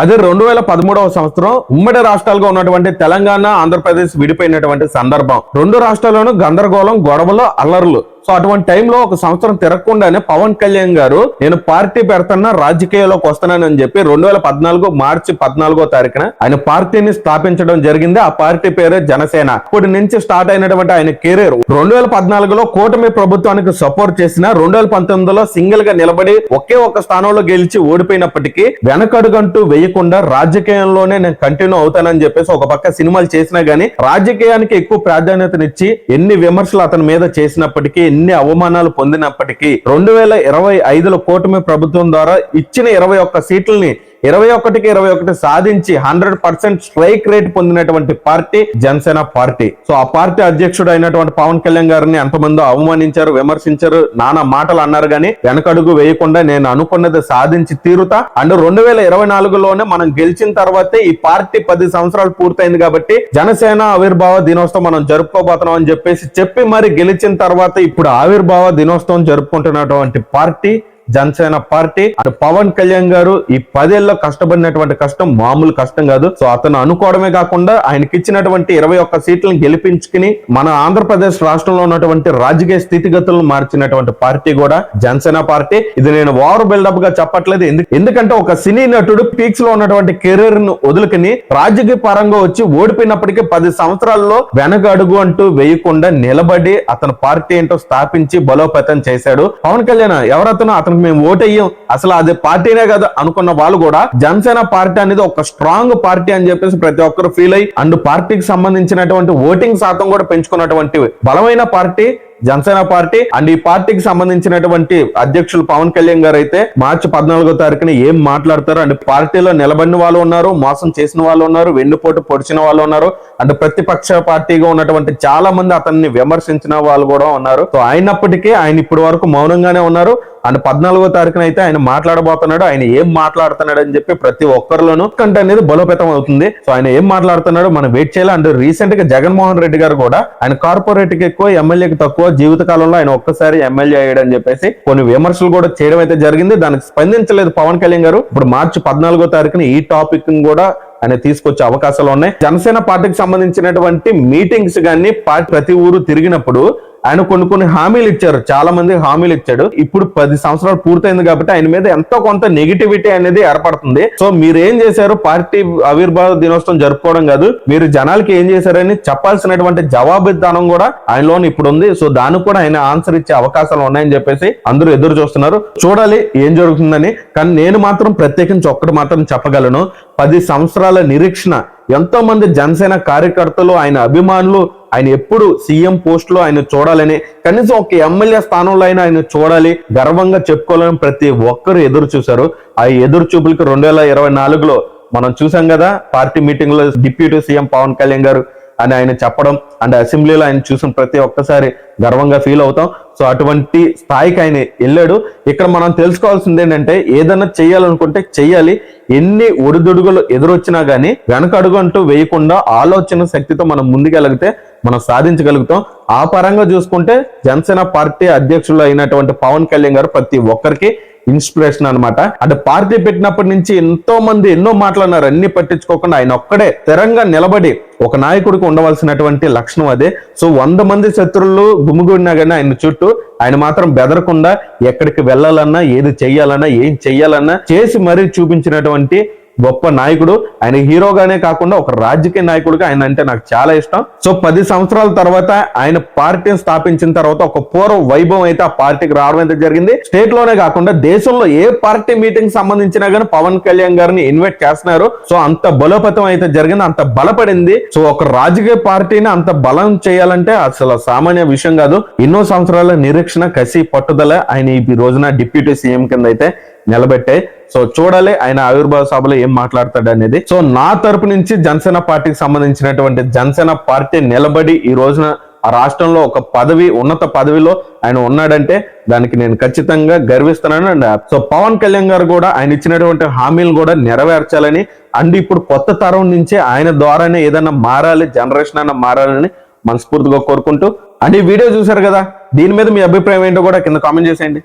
అదే రెండు వేల పదమూడవ సంవత్సరం ఉమ్మడి రాష్ట్రాలుగా ఉన్నటువంటి తెలంగాణ ఆంధ్రప్రదేశ్ విడిపోయినటువంటి సందర్భం. రెండు రాష్ట్రాల్లోనూ గందరగోళం గొడవలు అల్లర్లు. సో అటువంటి టైంలో ఒక సంవత్సరం తిరగకుండానే పవన్ కళ్యాణ్ గారు నేను పార్టీ పెడతానా రాజకీయాల్లోకి వస్తున్నానని చెప్పి రెండు వేల పద్నాలుగు మార్చి పద్నాలుగో తారీఖున ఆయన పార్టీని స్థాపించడం జరిగింది. ఆ పార్టీ పేరే జనసేన. ఇప్పటి నుంచి స్టార్ట్ అయినటువంటి ఆయన కెరీర్ రెండు వేల పద్నాలుగులో కూటమి ప్రభుత్వానికి సపోర్ట్ చేసిన రెండు వేల పంతొమ్మిదిలో సింగిల్గా నిలబడి ఒకే ఒక స్థానంలో గెలిచి ఓడిపోయినప్పటికీ వెనకడుగంటూ వేయకుండా రాజకీయంలోనే నేను కంటిన్యూ అవుతానని చెప్పేసి ఒక పక్క సినిమాలు చేసినా గానీ రాజకీయానికి ఎక్కువ ప్రాధాన్యతనిచ్చి ఎన్ని విమర్శలు అతని మీద చేసినప్పటికీ ఎన్ని అవమానాలు పొందినప్పటికీ రెండు వేల ఇరవై ఐదులో కూటమి ప్రభుత్వం ద్వారా ఇచ్చిన ఇరవై ఒక్క సీట్లని ఇరవై ఒకటికి ఇరవై ఒకటి సాధించి హండ్రెడ్ పర్సెంట్ స్ట్రైక్ రేట్ పొందినటువంటి పార్టీ జనసేన పార్టీ. సో ఆ పార్టీ అధ్యక్షుడు అయినటువంటి పవన్ కళ్యాణ్ గారిని ఎంతమంది అవమానించారు విమర్శించారు నానా మాటలు అన్నారు కానీ వెనకడుగు వేయకుండా నేను అనుకున్నది సాధించి తీరుతా. అండ్ రెండు వేల ఇరవై నాలుగులోనే మనం గెలిచిన తర్వాతే ఈ పార్టీ పది సంవత్సరాలు పూర్తయింది కాబట్టి జనసేన ఆవిర్భావ దినోత్సవం మనం జరుపుకోబోతున్నాం అని చెప్పేసి చెప్పి మరి గెలిచిన తర్వాత ఇప్పుడు ఆవిర్భావ దినోత్సవం జరుపుకుంటున్నటువంటి party Janasena party and Pawan Kalyan గారు ఈ పదేళ్ళలో కష్టపడినటువంటి కష్టం మామూలు కష్టం కాదు. సో అతను అనుకోవడమే కాకుండా ఆయనకి ఇచ్చినటువంటి ఇరవై ఒక్క సీట్లను గెలిపించుకుని మన ఆంధ్రప్రదేశ్ రాష్ట్రంలో ఉన్నటువంటి రాజకీయ స్థితిగతులను మార్చినటువంటి పార్టీ కూడా జనసేన పార్టీ. ఇది నేను ఓవర్ బిల్డప్గా చెప్పట్లేదు. ఎందుకంటే ఒక సినీ నటుడు పీక్స్లో ఉన్నటువంటి కెరీర్ను వదులుకుని రాజకీయ పరంగా వచ్చి ఓడిపోయినప్పటికీ పది సంవత్సరాల్లో వెనక అడుగు అంటూ వేయకుండా నిలబడి అతను పార్టీ ఏంటో స్థాపించి బలోపేతం చేశాడు. పవన్ కళ్యాణ్ ఎవరతను అతను అతనికి మేము ఓటేయం అసలు అది పార్టీనే కదా అనుకున్న వాళ్ళు కూడా జనసేన పార్టీ అనేది ఒక స్ట్రాంగ్ పార్టీ అని చెప్పేసి ప్రతి ఒక్కరు ఫీల్ అయ్యి అండ్ పార్టీకి సంబంధించినటువంటి ఓటింగ్ శాతం కూడా పెంచుకున్నటువంటి బలమైన పార్టీ జనసేన పార్టీ. అండ్ ఈ పార్టీకి సంబంధించినటువంటి అధ్యక్షులు పవన్ కళ్యాణ్ గారు అయితే మార్చి పద్నాలుగో తారీఖున ఏం మాట్లాడతారు అండ్ పార్టీలో నిలబడిన వాళ్ళు ఉన్నారు మోసం చేసిన వాళ్ళు ఉన్నారు వెన్నుపోటు పొడిచిన వాళ్ళు ఉన్నారు అండ్ ప్రతిపక్ష పార్టీగా ఉన్నటువంటి చాలా మంది అతన్ని విమర్శించిన వాళ్ళు కూడా ఉన్నారు. సో అయినప్పటికీ ఆయన ఇప్పటి వరకు మౌనంగానే ఉన్నారు. అండ్ పద్నాలుగో తారీఖున అయితే ఆయన మాట్లాడబోతున్నాడు ఆయన ఏం మాట్లాడుతున్నాడు అని చెప్పి ప్రతి ఒక్కరిలోనూ కంటే అనేది బలోపేతం అవుతుంది. సో ఆయన ఏం మాట్లాడుతున్నాడు మనం వెయిట్ చేయాలి. అండ్ రీసెంట్గా జగన్మోహన్ రెడ్డి గారు కూడా ఆయన కార్పొరేట్కి ఎక్కువ ఎమ్మెల్యేకి తక్కువ జీవిత కాలంలో ఆయన ఒక్కసారి ఎమ్మెల్యే అయ్యాడని చెప్పేసి కొన్ని విమర్శలు కూడా చేయడం అయితే జరిగింది. దానికి స్పందించలేదు పవన్ కళ్యాణ్ గారు. ఇప్పుడు మార్చి పద్నాలుగో తారీఖున ఈ టాపిక్ కూడా ఆయన తీసుకొచ్చే అవకాశాలు ఉన్నాయి. జనసేన పార్టీకి సంబంధించినటువంటి మీటింగ్స్ కానీ పార్టీ ప్రతి ఊరు తిరిగినప్పుడు ఆయన కొన్ని కొన్ని హామీలు ఇచ్చారు. చాలా మంది హామీలు ఇచ్చాడు. ఇప్పుడు పది సంవత్సరాలు పూర్తయింది కాబట్టి ఆయన మీద ఎంతో కొంత నెగిటివిటీ అనేది ఏర్పడుతుంది. సో మీరు ఏం చేశారు? పార్టీ ఆవిర్భావ దినోత్సవం జరుపుకోవడం కాదు. మీరు జనాలకి ఏం చేశారని చెప్పాల్సినటువంటి జవాబుదానం కూడా ఆయనలో ఇప్పుడు ఉంది సో దానికి కూడా ఆయన ఆన్సర్ ఇచ్చే అవకాశాలు ఉన్నాయని చెప్పేసి అందరూ ఎదురు చూస్తున్నారు. చూడాలి ఏం జరుగుతుందని. కానీ నేను మాత్రం ప్రత్యేకించి ఒక్కటి మాత్రం చెప్పగలను. పది సంవత్సరాల నిరీక్షణ. ఎంతో మంది జనసేన కార్యకర్తలు ఆయన అభిమానులు ఆయన ఎప్పుడు సీఎం పోస్ట్లో ఆయన చూడాలని కనీసం ఒక ఎమ్మెల్యే స్థానంలో అయినా ఆయన చూడాలి గర్వంగా చెప్పుకోవాలని ప్రతి ఒక్కరు ఎదురు చూశారు. ఆ ఎదురు చూపులకు రెండు వేల ఇరవై నాలుగులో మనం చూసాం కదా పార్టీ మీటింగ్లో డిప్యూటీ సీఎం పవన్ కళ్యాణ్ గారు అని ఆయన చెప్పడం అండ్ అసెంబ్లీలో ఆయన చూసిన ప్రతి ఒక్కసారి గర్వంగా ఫీల్ అవుతాం. సో అటువంటి స్థాయికి ఆయన వెళ్ళాడు. ఇక్కడ మనం తెలుసుకోవాల్సింది ఏంటంటే ఏదైనా చేయాలనుకుంటే చెయ్యాలి ఎన్ని ఒడిదుడుగులు ఎదురొచ్చినా గానీ వెనక అడుగు అంటూ వేయకుండా ఆలోచన శక్తితో మనం ముందుకెళ్ళగితే మనం సాధించగలుగుతాం. ఆ పరంగా చూసుకుంటే జనసేన పార్టీ అధ్యక్షులు అయినటువంటి పవన్ కళ్యాణ్ గారు ప్రతి ఒక్కరికి ఇన్స్పిరేషన్ అనమాట అంటే పార్టీ పెట్టినప్పటి నుంచి ఎంతో మంది ఎన్నో మాట్లాడినారు అన్ని పట్టించుకోకుండా ఆయన ఒక్కడే స్థిరంగా నిలబడి ఒక నాయకుడికి ఉండవలసినటువంటి లక్షణం అదే. సో వంద మంది శత్రువులు గుమిగూడినా కానీ ఆయన చుట్టూ ఆయన మాత్రం బెదరకుండా ఎక్కడికి వెళ్ళాలన్నా ఏది చెయ్యాలన్నా ఏం చెయ్యాలన్నా చేసి మరీ చూపించినటువంటి గొప్ప నాయకుడు. ఆయన హీరోగానే కాకుండా ఒక రాజకీయ నాయకుడిగా ఆయన అంటే నాకు చాలా ఇష్టం. సో పది సంవత్సరాల తర్వాత ఆయన పార్టీని స్థాపించిన తర్వాత ఒక పూర్వ వైభవం అయితే ఆ పార్టీకి రావడం అయితే జరిగింది. స్టేట్లోనే కాకుండా దేశంలో ఏ పార్టీ మీటింగ్ సంబంధించినా గానీ పవన్ కళ్యాణ్ గారిని ఇన్వైట్ చేస్తున్నారు. సో అంత బలోపతం అయితే జరిగింది. అంత బలపడింది. సో ఒక రాజకీయ పార్టీని అంత బలం చేయాలంటే అసలు సామాన్య విషయం కాదు. ఎన్నో సంవత్సరాల నిరీక్షణ కసి పట్టుదల ఆయన ఈ రోజున డిప్యూటీ సీఎం కింద అయితే నిలబెట్టాయి సో చూడాలి ఆయన ఆవిర్భావ సభలో ఏం మాట్లాడతాడు అనేది. సో నా తరపు నుంచి జనసేన పార్టీకి సంబంధించినటువంటి జనసేన పార్టీ నిలబడి ఈ రోజున ఆ రాష్ట్రంలో ఒక పదవి ఉన్నత పదవిలో ఆయన ఉన్నాడంటే దానికి నేను ఖచ్చితంగా గర్విస్తున్నాను. అండ్ సో పవన్ కళ్యాణ్ గారు కూడా ఆయన ఇచ్చినటువంటి హామీలు కూడా నెరవేర్చాలని అండ్ ఇప్పుడు కొత్త తరం నుంచి ఆయన ద్వారానే ఏదైనా మారాలి జనరేషన్ అయినా మారాలని మనస్ఫూర్తిగా కోరుకుంటూ. అండ్ ఈ వీడియో చూశారు కదా దీని మీద మీ అభిప్రాయం ఏంటో కూడా కింద కామెంట్ చేసేయండి.